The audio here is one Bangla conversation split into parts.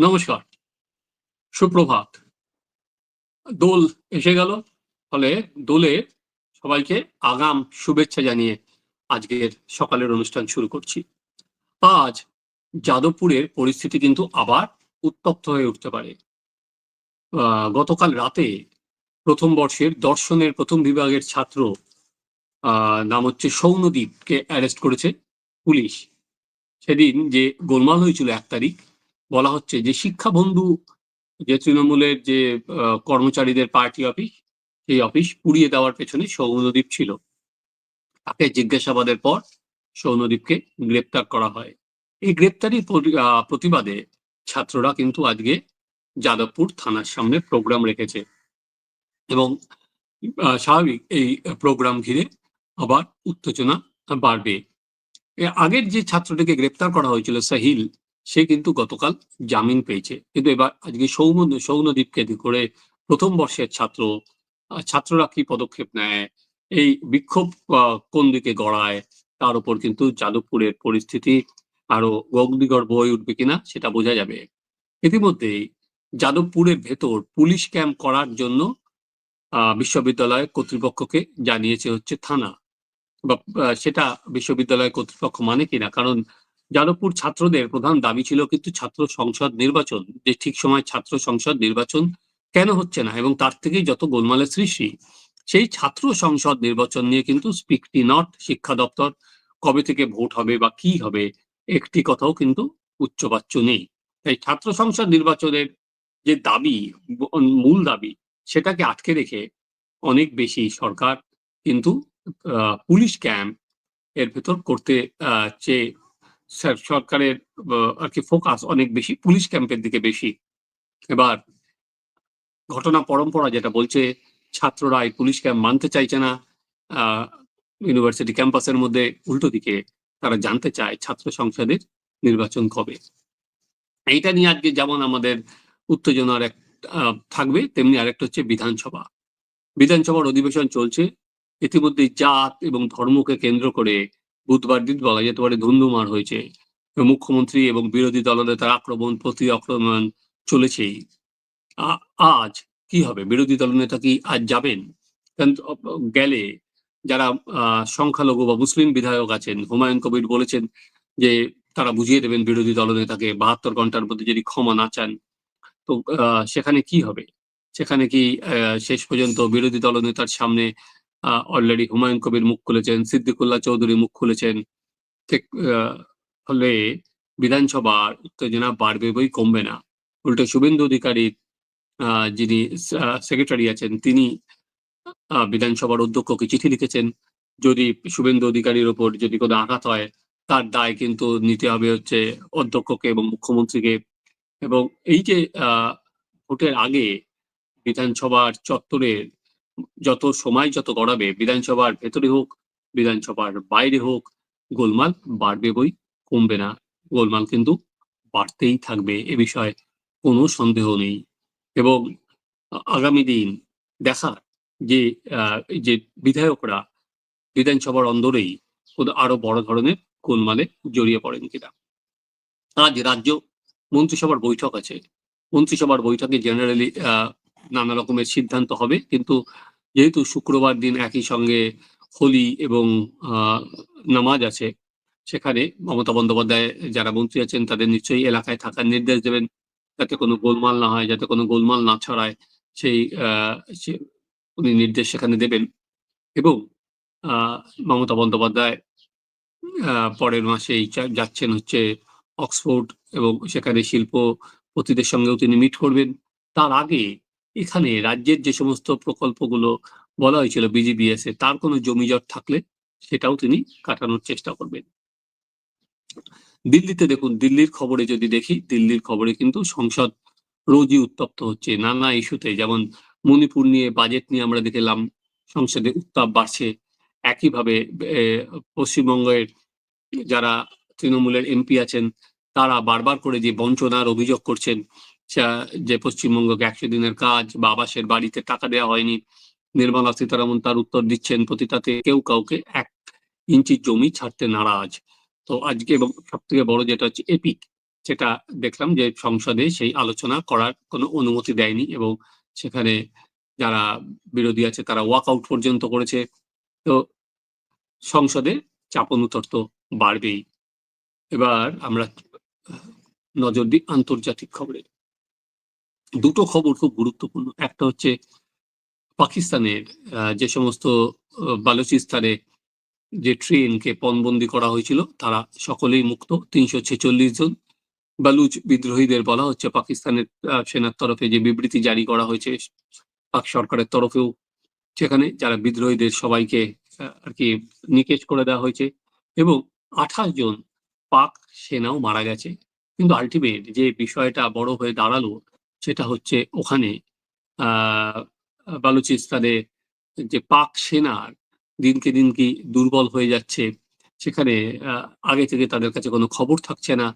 নমস্কার, সুপ্রভাত। দোল এসে গেল, ফলে দোলে সবাইকে আগাম শুভেচ্ছা জানিয়ে আজকের সকালের অনুষ্ঠান শুরু করছি। আজ যাদবপুরের পরিস্থিতি কিন্তু আবার উত্তপ্ত হয়ে উঠতে পারে। গতকাল রাতে প্রথম বর্ষের দর্শনের প্রথম বিভাগের ছাত্র নাম হচ্ছে সৌনদীপকে অ্যারেস্ট করেছে পুলিশ। সেদিন যে গোলমাল হয়েছিল এক তারিখ বলা হচ্ছে যে শিক্ষা বন্ধু যে তৃণমূলের যে কর্মচারীদের পার্টি অফিস, সেই অফিস পুড়িয়ে দেওয়ার পেছনে সৌনদীপ ছিল। তাকে জিজ্ঞাসাবাদের পর সৌনদীপকে গ্রেপ্তার করা হয়। এই গ্রেপ্তারির প্রতিবাদে ছাত্ররা কিন্তু আজকে যাদবপুর থানার সামনে প্রোগ্রাম রেখেছে এবং স্বাভাবিক এই প্রোগ্রাম ঘিরে আবার উত্তেজনা বাড়বে। আগের যে ছাত্রটিকে গ্রেপ্তার করা হয়েছিল সাহিল সে কিন্তু গতকাল জামিন পেয়েছে। কিন্তু এবার আজকে সৌম সৌনদীপকে করে প্রথম বর্ষের ছাত্র ছাত্ররা কি পদক্ষেপ নেয়? এই বিক্ষোভ কোন দিকে গড়ায়? তার উপর কিন্তু যাদবপুরের পরিস্থিতি আরও অগ্নিগড় বয়ে উঠবে কিনা সেটা বোঝা যাবে। ইতিমধ্যেই যাদবপুরের ভেতর পুলিশ ক্যাম্প করার জন্য বিশ্ববিদ্যালয় কর্তৃপক্ষকে জানিয়েছে হচ্ছে থানা। বা সেটা বিশ্ববিদ্যালয় কর্তৃপক্ষ মানে কিনা? কারণ যাদবপুর ছাত্রদের প্রধান দাবি ছিল কিন্তু ছাত্র সংসদ নির্বাচন, যে ঠিক সময় ছাত্র সংসদ নির্বাচন কেন হচ্ছে না এবং তার থেকেই যত গোলমালের সৃষ্টি, সেই ছাত্র সংসদ নির্বাচন নিয়ে কিন্তু স্পিকটি নট শিক্ষা দপ্তর কবে থেকে ভোট হবে বা কি হবে একটি কথাও কিন্তু উচ্চবাচ্য নেই। তাই ছাত্র সংসদ নির্বাচনের যে দাবি মূল দাবি, সেটাকে আটকে রেখে অনেক বেশি সরকার কিন্তু পুলিশ ক্যাম্প এর ভেতর করতে চেয়ে সরকারের আর কি ফোকাস অনেক বেশি পুলিশ ক্যাম্পের দিকে বেশি। এবার, ঘটনা পরম্পরা যেটা বলছে, ছাত্ররা এই পুলিশ ক্যাম্প মানতে চাইছে না ইউনিভার্সিটি ক্যাম্পাসের মধ্যে উল্টো দিকে তারা জানতে চায় ছাত্র সংসদের নির্বাচন কবে। এইটা নিয়ে আজকে যেমন আমাদের উত্তেজনার এক থাকবে, তেমনি আরেকটা হচ্ছে বিধানসভা। বিধানসভার অধিবেশন চলছে ইতিমধ্যে জাত এবং ধর্মকে কেন্দ্র করে বুধবার দিন বলা যেতে পারে ধুন্ধুমার হয়েছে। মুখ্যমন্ত্রী এবং বিরোধী দলনেতার আক্রমণ, প্রতি আক্রমণ চলেছেই আজ কি হবে? বিরোধী দলনেতা কি আজ যাবেন? গেলে যারা সংখ্যালঘু বা মুসলিম বিধায়ক আছেন, হুমায়ুন কবির বলেছেন যে তারা বুঝিয়ে দেবেন বিরোধী দলনেতাকে বাহাত্তর ঘণ্টার মধ্যে যদি ক্ষমা না চান। তো সেখানে কি হবে? সেখানে কি শেষ পর্যন্ত বিরোধী দলনেতার সামনে অলরেডি হুমায়ুন কবির মুখ খুলেছেন, সিদ্দিকুল্লাহ চৌধুরী মুখ খুলেছেন, ঠিক ফলে বিধানসভার উত্তেজনা বাড়বে বই কমবে না। উল্টো শুভেন্দু অধিকারীর যিনি সেক্রেটারি আছেন, তিনি বিধানসভার অধ্যক্ষকে চিঠি লিখেছেন। যদি শুভেন্দু অধিকারীর ওপর যদি কোনো আঘাত হয়, তার দায় কিন্তু নিতে হবে হচ্ছে অধ্যক্ষকে এবং মুখ্যমন্ত্রীকে। এবং এই যে ভোটের আগে বিধানসভার চত্বরের যত সময় যত গড়াবে, বিধানসভার ভেতরে হোক, বিধানসভার বাইরে হোক, গোলমাল বাড়বে বই, কমবে না। গোলমাল কিন্তু বাড়তেই থাকবে, এ বিষয়ে কোনো সন্দেহ নেই। এবং আগামী দিন দেখা যে যে বিধায়করা বিধানসভার অন্দরেই আরও বড় ধরনের গোলমালে জড়িয়ে পড়েন কিনা। আজ রাজ্য মন্ত্রিসভার বৈঠক আছে। মন্ত্রিসভার বৈঠকে জেনারেলি নানা রকমের সিদ্ধান্ত হবে। কিন্তু যেহেতু শুক্রবার দিন একই সঙ্গে হোলি এবং নামাজ আছে, সেখানে মমতা বন্দ্যোপাধ্যায় যারা মন্ত্রী আছেন, তাদের নিশ্চয়ই এলাকায় থাকার নির্দেশ দেবেন। যাতে কোনো গোলমাল না হয়, যাতে কোনো গোলমাল না ছড়ায়, সেই উনি নির্দেশ সেখানে দেবেন। এবং মমতা বন্দ্যোপাধ্যায় পরের মাসেই যাচ্ছেন হচ্ছে অক্সফোর্ড এবং সেখানে শিল্পপতিদের সঙ্গেও তিনি মিট করবেন। তার আগে এখানে রাজ্যের যে সমস্ত প্রকল্পগুলো বলা হয়েছিল বিজিবিএস এ, তার কোনো জমিজট থাকলে সেটাও তিনি কাটানোর চেষ্টা করবেন। দিল্লিতে দেখুন, দিল্লির খবরে যদি দেখি, দিল্লির খবরে কিন্তু সংসদ রোজই উত্তপ্ত হচ্ছে। নানা ইস্যুতে, যেমন মণিপুর নিয়ে বাজেট নিয়ে আমরা দেখলাম, সংসদে উত্তাপ বাড়ছে। একইভাবে পশ্চিমবঙ্গের যারা তৃণমূলের এমপি আছেন, তারা বারবার করে যে বঞ্চনার অভিযোগ করছেন যে পশ্চিমবঙ্গকে একশো দিনের কাজ বা আবাসের বাড়িতে টাকা দেওয়া হয়নি, নির্মলা সীতারামন তার উত্তর দিচ্ছেন প্রতিটাতে কেউ কাউকে এক ইঞ্চি জমি ছাড়তে নারাজ। তো আজকে এবং সব থেকে বড় যেটা হচ্ছে এপিক যেটা দেখলাম যে সংসদে সেই আলোচনা করার কোনো অনুমতি দেয়নি এবং সেখানে যারা বিরোধী আছে তারা ওয়াক আউট পর্যন্ত করেছে। তো সংসদে চাপনুতর তো বাড়বেই। এবার আমরা নজর দিই আন্তর্জাতিক খবরে দুটো খবর খুব গুরুত্বপূর্ণ। একটা হচ্ছে পাকিস্তানের যে সমস্ত বালুচিস্তানে যে ট্রেনকে পণবন্দি করা হয়েছিল, তারা সকলেই মুক্ত, তিনশো ছেচল্লিশ জন। বালুচ বিদ্রোহীদের বলা হচ্ছে পাকিস্তানের সেনার তরফে যে বিবৃতি জারি করা হয়েছে, পাক সরকারের তরফেও, সেখানে যারা বিদ্রোহীদের সবাইকে আর কি নিকেশ করে দেওয়া হয়েছে এবং আঠাশ জন পাক সেনাও মারা গেছে। কিন্তু আলটিমেট যে বিষয়টা বড় হয়ে দাঁড়াল সেটা হচ্ছে ওখানে বালুচিস্তানে যে পাক সেনার দিনকে দিন কি দুর্বল হয়ে যাচ্ছে, সেখানে আগে থেকে তাদের কাছে কোনো খবর থাকছে না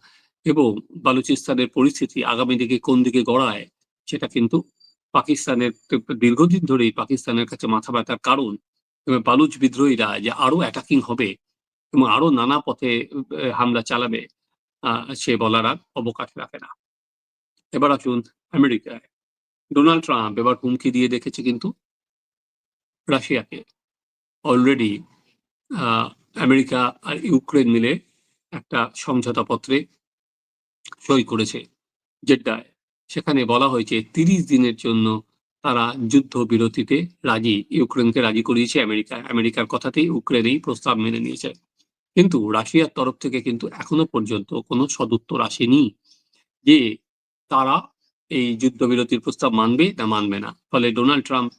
এবং বালুচিস্তানের পরিস্থিতি আগামী দিকে কোন দিকে গড়ায়, সেটা কিন্তু পাকিস্তানের দীর্ঘদিন ধরেই পাকিস্তানের কাছে মাথা ব্যথার কারণ এবং বালুচ বিদ্রোহীরা যে আরও অ্যাটাকিং হবে এবং আরও নানা পথে হামলা চালাবে সে বলার আর অবকাশ রাখে না। এবার আসুন আমেরিকায়। ডোনাল্ড ট্রাম্প এবার হুমকি দিয়ে দেখেছে কিন্তু রাশিয়াকে। অলরেডি আমেরিকা আর ইউক্রেন মিলে একটা সমঝোতা পত্রে সই করেছে জেড্ডায়। সেখানে বলা হয়েছে তিরিশ দিনের জন্য তারা যুদ্ধ বিরতিতে রাজি, ইউক্রেনকে রাজি করিয়েছে আমেরিকা। আমেরিকার কথাতেই ইউক্রেন এই প্রস্তাব মেনে নিয়েছে। কিন্তু রাশিয়ার তরফ থেকে কিন্তু এখনও পর্যন্ত কোনো সদুত্তর আসেনি যে তারা এই যুদ্ধবিরতির প্রস্তাব মানবে না মানবে না। ফলে ডোনাল্ড ট্রাম্প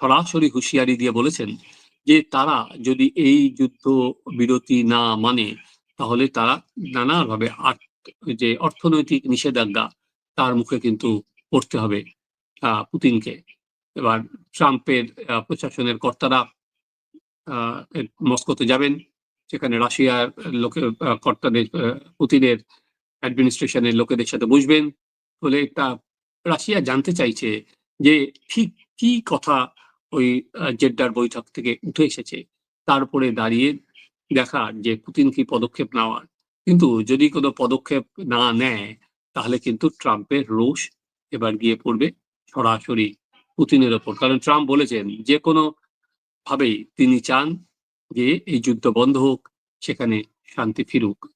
সরাসরি হুঁশিয়ারি দিয়ে বলেছেন যে তারা যদি এই যুদ্ধ বিরতি না মানে তাহলে তারা নানাভাবে যে অর্থনৈতিক নিষেধাজ্ঞা তার মুখে কিন্তু পড়তে হবে পুতিনকে। এবার ট্রাম্পের প্রশাসনের কর্তারা মস্কোতে যাবেন, সেখানে রাশিয়ার লোকের কর্তাদের পুতিনের অ্যাডমিনিস্ট্রেশনের লোকেদের সাথে বসবেন। বলে তা রাশিয়া জানতে চাইছে যে ঠিক কি কথা ওই জেড্ডার বৈঠক থেকে উঠে এসেছে। তারপরে দাঁড়িয়ে দেখা যে পুতিন কি পদক্ষেপ নেওয়ার। কিন্তু যদি কোনো পদক্ষেপ না নেয়, তাহলে কিন্তু ট্রাম্পের রোষ এবার গিয়ে পড়বে সরাসরি পুতিনের ওপর। কারণ ট্রাম্প বলেছেন, যে কোনো ভাবেই তিনি চান যে এই যুদ্ধ বন্ধ হোক, সেখানে শান্তি ফিরুক।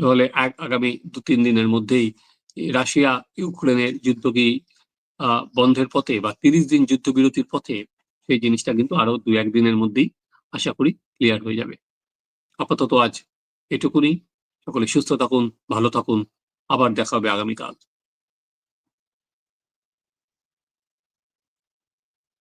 তাহলে আগ- আগামী দু তিন দিনের মধ্যেই রাশিয়া ইউক্রেনের যুদ্ধ কি বন্ধের পথে বা তিরিশ দিন যুদ্ধবিরতির পথে সেই জিনিসটা কিন্তু আরও দু একদিনের মধ্যেই আশা করি ক্লিয়ার হয়ে যাবে। আপাতত আজ এটুকুনি। সকলে সুস্থ থাকুন, ভালো থাকুন। আবার দেখা হবে আগামীকাল।